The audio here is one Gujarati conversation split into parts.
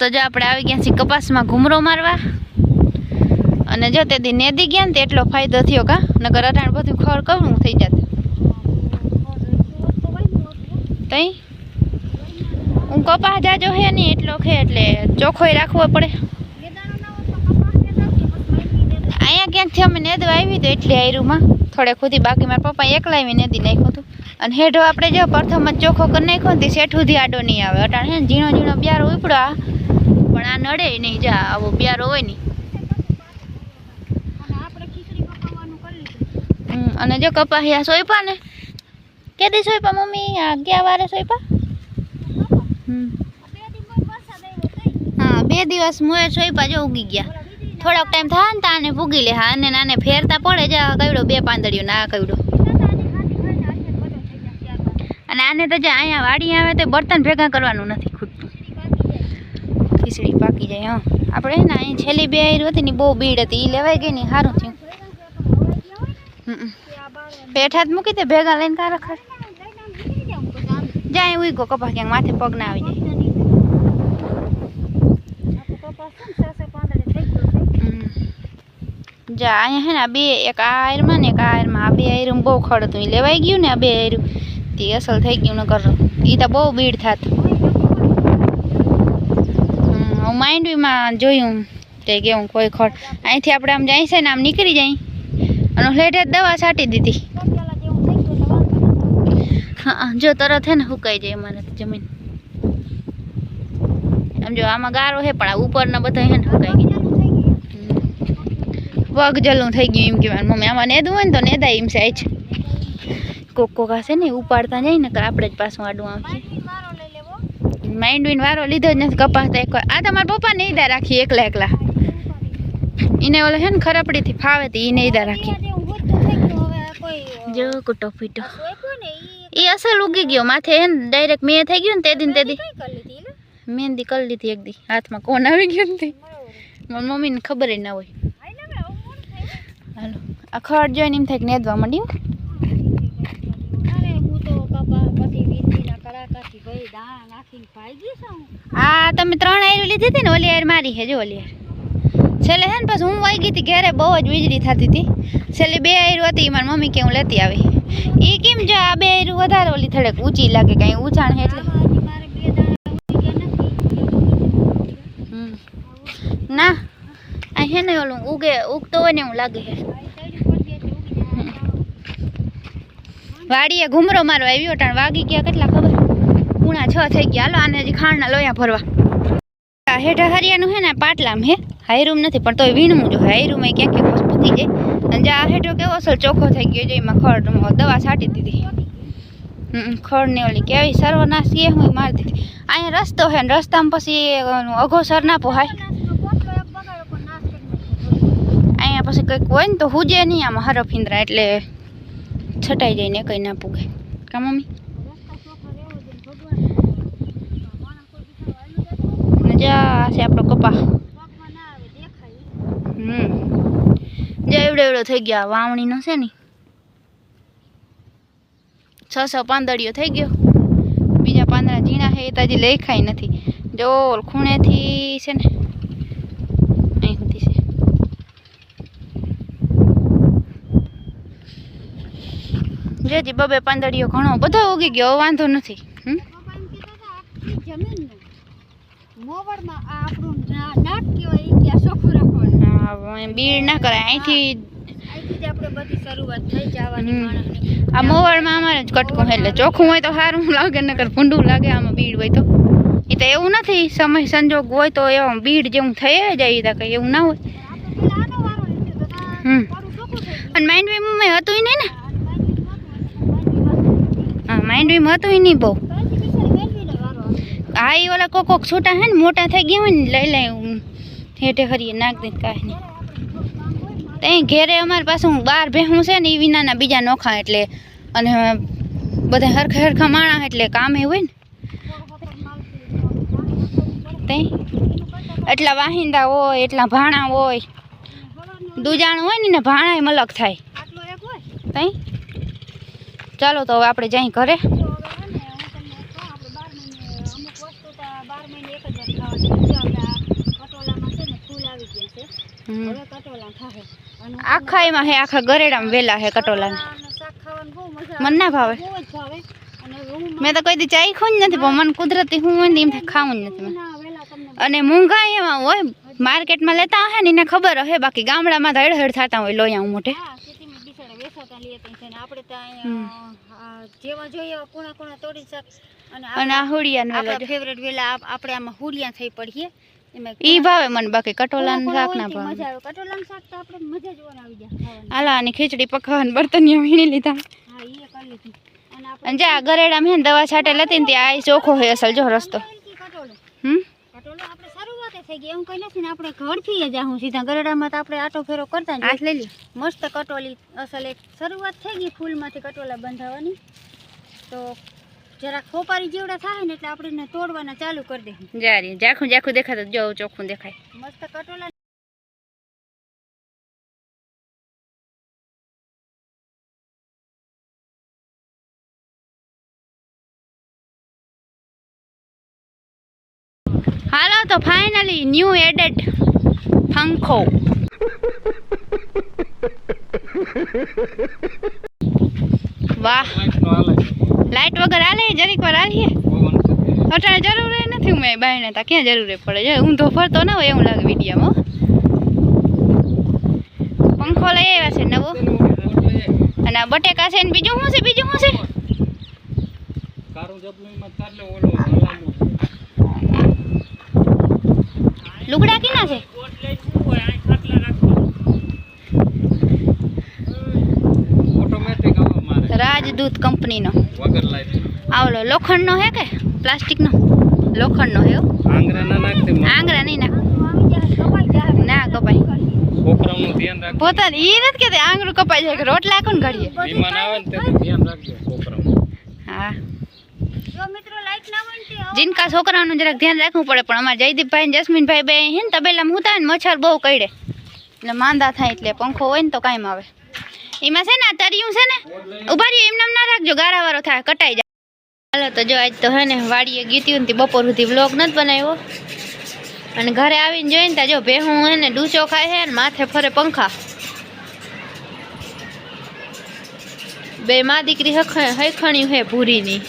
તો જો આપણે આવી ગયા છીએ કપાસમાં ઘૂમરો મારવા. અને જો તે દી નેદી ગયા ને તે એટલો ફાયદો થયો કા? નગર અટાણ બધું ખર કવું થઈ જાત. તઈ? હું કપાસ જાજો હે નહીં, એટલો ખે એટલે ચોખ્ખોય રાખવો પડે. અહીંયા ક્યાંકથી અમે નેદવા આવી તો એટલી આયરુમાં. થોડે ખુદી બાકી મારા પપ્પા એકલા આવી નેદી નાખ્યું હતું અને હેઠો આપણે જો પ્રથમ જ ચોખ્ખો કરી નાખ્યો ને તે શેઠ સુધી આડો નહીં આવે. અટાણ હે ઝીણો ઝીણો બ્યારો ઉપડો આ. પણ આ નડે નહીં જા આવો પ્યારો હોય હમ, અને જો કપાસિયા સોયપા ને. કેદી સોયપા મમ્મી? આ ગયા વારે સોયપા? હમ. હા બે દિવસ મોએ સોયપા જો ઉગી ગયા. થોડોક ટાઈમ થાય ને તાને ભૂગી લે હા અને નાને ફેરતા પડે જા કવડો બે પાંદડીઓ ના કવડો અને આને તો જે અહીંયા વાડી આવે તો બર્તન ભેગા કરવાનું નથી ખીચડી પાકી જાય, હા. આપણે ને અહીં છેલ્લી બે આયરી હતી ને બહુ બીડ હતી. એ લેવાઈ ગઈ ને સારું થયું. પેઠા જ મૂકી દે, ભેગા લઈને કા રખાડ જાય, ઉઈ ગો કપા ક્યાંક માથે પગ ના આવી જાય. જા, અહીંયા હે ને આ બે, એક આ આયરમાં ને એક આ આયરમાં. આ બે આયરું બહુ ખડ હતું. લેવાઈ ગયું ને આ બે આયરું. તે અસલ થઈ ગયું નકર ઈ તો બહુ ભીડ થાત. હું માઇન્ડવીમાં જોયું તે કેવું કોઈ ખડ અહીંથી આપણે આમ જાય છે ને આમ નીકળી જાય. અને લેટે જ દવા છાંટી દીધી. હા જો તરત હે ને સુકાઈ જાય અમારે જમીન. આમ જો આમાં ગારો હે, પણ આ ઉપરના બધા હે ને સુકાઈ ગયા. પગ જલું થઈ ગયું એમ કહેવાનું મમ્મી, આમાં નેદવું હોય ને તો નેદાય એમ છે. છે. કોક કોક હશે ને ઉપાડતા જાય ને આપણે જ પાછું આડું આવશે. માઇન્ડ વિન વારો લીધો જ નથી કપાસ તો એક આ તમારા પપ્પા નેદા રાખી એકલા એકલા. એને ઓલે હે ને ખરપડીથી ફાવે તો એને ઈદા રાખી. જો કુટો પીટો એ અસલ ઉગી ગયો માથે હે ને ડાયરેક્ટ મેં થઈ ગયું ને તે દિન તે દી. મહેંદી કરી લીધી એક દી. હાથમાં કોણ આવી ગયું ને મારી મમ્મીને ખબર ના હોય. હાલો. આ ખડ જોઈને એમ થાય કે નેદવા માંડ્યું. આ તમે ત્રણ આયરું લીધી હતી ને ઓલી આયર મારી છે જો ઓલી આયર. છેલ્લે હે ને પછી હું વાઈ ગઈ હતી ઘરે બહુ જ વીજળી થતી હતી. છેલ્લે બે આયરું હતી મારી મમ્મી કે હું લેતી આવી. એ કેમ જો આ બે આયરું વધારે ઓલી થોડેક ઊંચી લાગે કાંઈ ઊંચાણ હે એટલે? હમ. ના આ છે ને ઓલું ઉગે ઉગતો હોય ને એવું લાગે છે. વાડીએ ઘૂમરો મારો આવ્યો ટાણ વાગી ગયા કેટલા ખબર? પૂણા છ થઈ ગયા. હાલો, આને હજી ખાણના લોયા ભરવા. હેઠા હરિયાનું હે ને પાટલામ હે. હાયરૂમ નથી, પણ તોય વીણવું જો. એ ક્યાંક ક્યાંક પૂકી જાય. અને જે આ હેઠો કેવો અસલ ચોખ્ખો થઈ ગયો છે એમાં ખડ દવા છાંટી દીધી. ખડ ને ઓલી કેવી સર્વનાશ એ હું મારી દીધી. અહીંયા રસ્તો છે ને, રસ્તામાં પછી અઘો અઘોસર ના પોહાય. અહીંયા પછી કંઈક હોય ને તો હુજે નહીં આમાં હરફિંદરા એટલે છટાઈ જાય ને કંઈ ના પૂગે. કા મમ્મી ને જા આ છે આપણો કપા. જે, એવડો એવડો થઈ ગયા. વાવણીનો છે ને. છ છ પાંદડીઓ થઈ ગયો. બીજા પાંદડા ઝીણા છે, એ તો હજી લેખાય નથી. જો ખૂણેથી છે ને. અહીં છે. જેથી બબે પાંદડીઓ ઘણો બધો ઉગી ગયો, વાંધો નથી. હમ? હા, હવે બીડ ના કરાય. અહીંથી હમ. આ મોવાળમાં અમારે જ કટકું એટલે ચોખ્ખું હોય તો સારું લાગે નકર ભૂંડું લાગે આમાં બીડ હોય તો. એ તો એવું નથી સમય સંજોગ હોય તો એવા બીડ જેવું થઈ જાય તા કંઈ એવું ના હોય. હમ. અને માઇન્ડ વીમમાં હતું નહીં ને? હા માઇન્ડ વીમ હતું નહીં બહુ. હા એ ઓલા કોક કોક છૂટા હે ને મોટા થઈ ગયા હોય ને લઈ લઈ હું. હેઠે હરીએ નાખ દે કાંઈ નહીં. ત્યાં ઘેરે અમારી પાસે હું બાર ભેહું છે ને એ વિનાના બીજા નોખા એટલે અને બધા હરખા હરખા માણા એટલે કામે હોય ને. ત્યાં એટલા વાહિંદા હોય એટલા ભાણા હોય. દુજાણ હોય ને ભાણા ભાણાય મલક થાય. તઈ ચાલો તો હવે આપણે જઈ ઘરે. આખા એમાં હે આખા ગરેડામાં વેલા હે કટોલા મને ના ભાવે. મેં તો કોઈ દી ચાખ્યું જ નથી પણ મને કુદરતી હું હોય એમ ખાવું જ નથી અને મૂંઘા એમાં હોય માર્કેટમાં લેતા હે ને એને ખબર હે બાકી ગામડામાં તો હેડહેડ થતા હોય લોયા મોટે આપણે ત્યાં જેવા જોઈએ કોણે કોણે તોડી શાક અને અને આ હુડિયાને વેલો આપણા ફેવરેટ વેલા આપણે આમાં હુડિયા થઈ પડીએ. એમાં ઈ ભાવે મને બાકી કટોલાનું શાક ના ભાવે. મજા આવે. કટોલાનું શાક તો આપણે મજા જ ઓર આવી જાય હાલા આની ખીચડી પકાવવાનું બર્તનિયા વીણી લીધા. હા ઈ કરી લીધી અને આપણે જા ગરેડામાં મેં દવા છાટે હતી ને ત્યાં આ ચોખ્ખો હોય અસલ જો રસ્તો. હમ? કટોલો આપણે શરૂઆત થઈ ગઈ એવું કઈ નથી ને આપણે ઘરથી જ જાઉં સીધા. ગરેડામાં તો આપણે આટો ફેરો કરતા જ લઈ લી મસ્ત કટોલી અસલ એક શરૂઆત થઈ ગઈ ફૂલમાંથી કટોલા બંધાવવાની તો જરાક ખોપારી જેવડા થાય ને એટલે આપણે તોડવાના ચાલુ કરી દે જારી જાખું જાખું દેખાતું જો ચોખ્ખું દેખાય. મસ્ત કટોલા હાલો તો ફાઇનલી ન્યૂ એડેડ પંખો. વાહ. લાઈટ વગર હાલે, જરીક વાર હાલીએ. અટાણે જરૂર નથી મેં બાયણે, તા ક્યાં જરૂર પડે? જો ઊંધો ફરતો ના હોય એવું લાગે વિડીયામાં પંખો લઈ આવ્યા છે નવો. અને બટેકા છે ને બીજું શું છે? બીજું શું છે? લુગડા કીના છે? રાજદૂત કંપનીનો. આવલો લોખંડનો હે કે? પ્લાસ્ટિકનો? લોખંડનો હે આંગરા આંગળા નહીં નાખ આવી જાય કપાઈ જાય ના કપાય. છોકરાઓનું ધ્યાન રાખ પોતાને ઈ નથી કેતી આંગળું કપાઈ જાય કે રોટલા કોણ ઘડીએ? ને તેનું ધ્યાન રાખજો છોકરાઓનું. હા. જો મિત્રો લાઈટ ના હોય. ને તે જીનકા છોકરાઓનું જરાક ધ્યાન રાખવું પડે પણ અમારે જયદીપભાઈ ને જસ્મીનભાઈ બે હે ને તબેલામાં હોય ને મચ્છર બહુ કરડે. એટલે માંદા થાય એટલે પંખો હોય ને તો કાંઈ આવે. એમાં છે ને તર્યું છે ને ઊભા એમ એમને એમ ના રાખજો, ગારાવાળો થાય, કટાઈ જાય. હાલો, તો જો આજ તો હે ને વાડીએ ગીતી હતી બપોર સુધી વ્લોગ નથી બનાવ્યો. અને ઘરે આવીને જોઈને ત્યાં જો ભેહું હે ને ડૂચો ખાય છે ને માથે ફરે પંખા. બે માં દીકરી હખ- હૈખણ્યું હે ભૂરીની.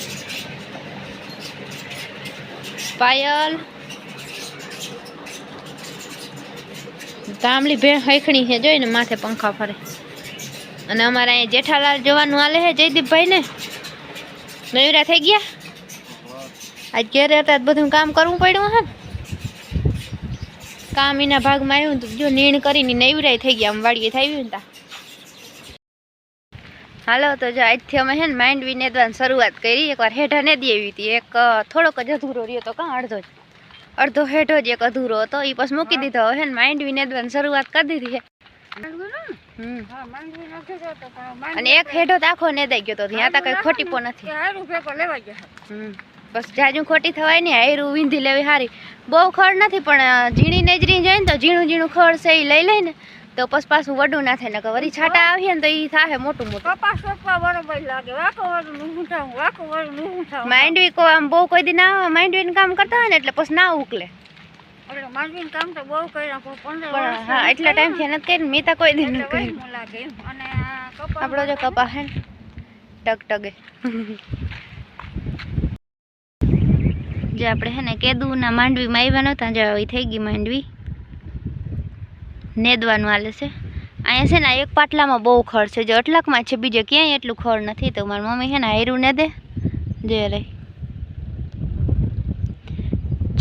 પાયલ. તાંબલી ભે હૈખણી છે જોઈને માથે પંખા ફરે. અને અમારે અહીંયા જેઠાલાલ જવાનું આલે છે જયદીપભાઈ ને નવરા થઈ ગયા? આજ ઘેરે હતા બધું કામ કરવું પડ્યું હે કામ એના ભાગમાં આવ્યું તો જો નીણ કરીને નૈવરાય થઈ ગયા, આમ વાડીએ થઈ ગયું ને તા. હાલો, તો જો આજથી અમે હે ને માઇન્ડ નેદવાની શરૂઆત કરી. એકવાર હેઠા નેદી આવી હતી. એક થોડોક જ અધૂરો રહ્યો તો કાં અડધો જ? અડધો હેઠો જ એક અધૂરો હતો. એ પછી મૂકી દીધો. હવે હે ને માંડવી નેદવાની શરૂઆત કરી દીધી છે અને એક હેઠો તો આખો નેદાઈ ગયો તો ત્યાં તો કઈ ખોટી પણ નથી. હારું બસ જાજુ ખોટી થવાય ને હાયરું વીંધી લેવી સારી બહુ ખડ નથી પણ ઝીણી નેજરી જાય ને તો ઝીણું ઝીણું ખડ છે એ લઈ લઈ ને તો પછી પાછું વડું ના થાય ને વળી છાટા આવીએ ને તો એ થાય મોટું મોટું. કપાસ સોપવા બરોબર લાગે વાકો વાળું નું ઉઠાવું વાકો વાળું નું ઉઠાવું. માંડવી કો આમ બહુ કોઈ દી ના માંડવીનું કામ કરતા હોય ને એટલે પછી ના ઉકલે. એટલે માંડવીનું કામ તો બહુ કર્યા પંદર વર્ષ હા એટલા ટાઈમથી નથી કર્યું મેં તો કોઈ દી નથી કર્યું લાગે અને આ આપણો જો કપા હે ટક ટગે જે આપણે હે ને કેદુના માંડવીમાં આવ્યા નહોતા જે આવી થઈ ગઈ માંડવી. નેદવાનું હાલે છે. અહીંયા છે ને એક પાટલામાં બહુ ખડ છે જે અટલાકમાં છે બીજે ક્યાંય એટલું ખડ નથી. તો મારી મમ્મી છે ને હાયરું ને દે જે રહી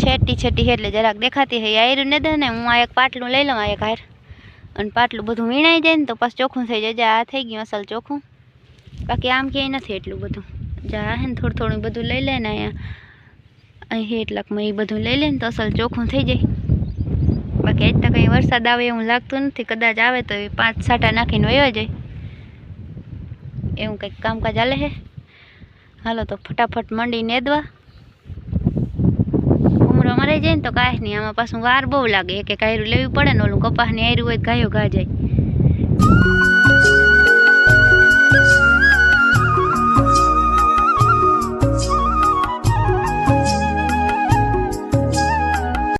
છેટી છેટી એટલે જરાક દેખાતી હોય આયરું ને દે ને હું આ એક પાટલું લઈ લઉં, આ એક હાર. અને પાટલું બધું વીણાઈ જાય ને તો પછી ચોખ્ખું થઈ જાય. આ થઈ ગયું અસલ ચોખ્ખું. બાકી આમ ક્યાંય નથી એટલું બધું. જા હે ને થોડું થોડું બધું લઈ લે ને અહીંયા. અહીં એટલાકમાં એ બધું લઈ લે ને તો અસલ ચોખ્ખું થઈ જાય. બાકી આજ તો કંઈ વરસાદ આવે એવું લાગતું નથી. કદાચ આવે તો એ પાંચ સાટા નાખીને વયો જાય. એવું કંઈક કામકાજ હાલે છે હાલો તો ફટાફટ મંડી નેદવા. મરાઈ જાય ને તો કાંઈ નહીં. આમાં પાછું વાર બહુ લાગે. કે કાયરું લેવી પડે ને ઓલું કપાસની આયરું હોય ગાયો ગા જાય.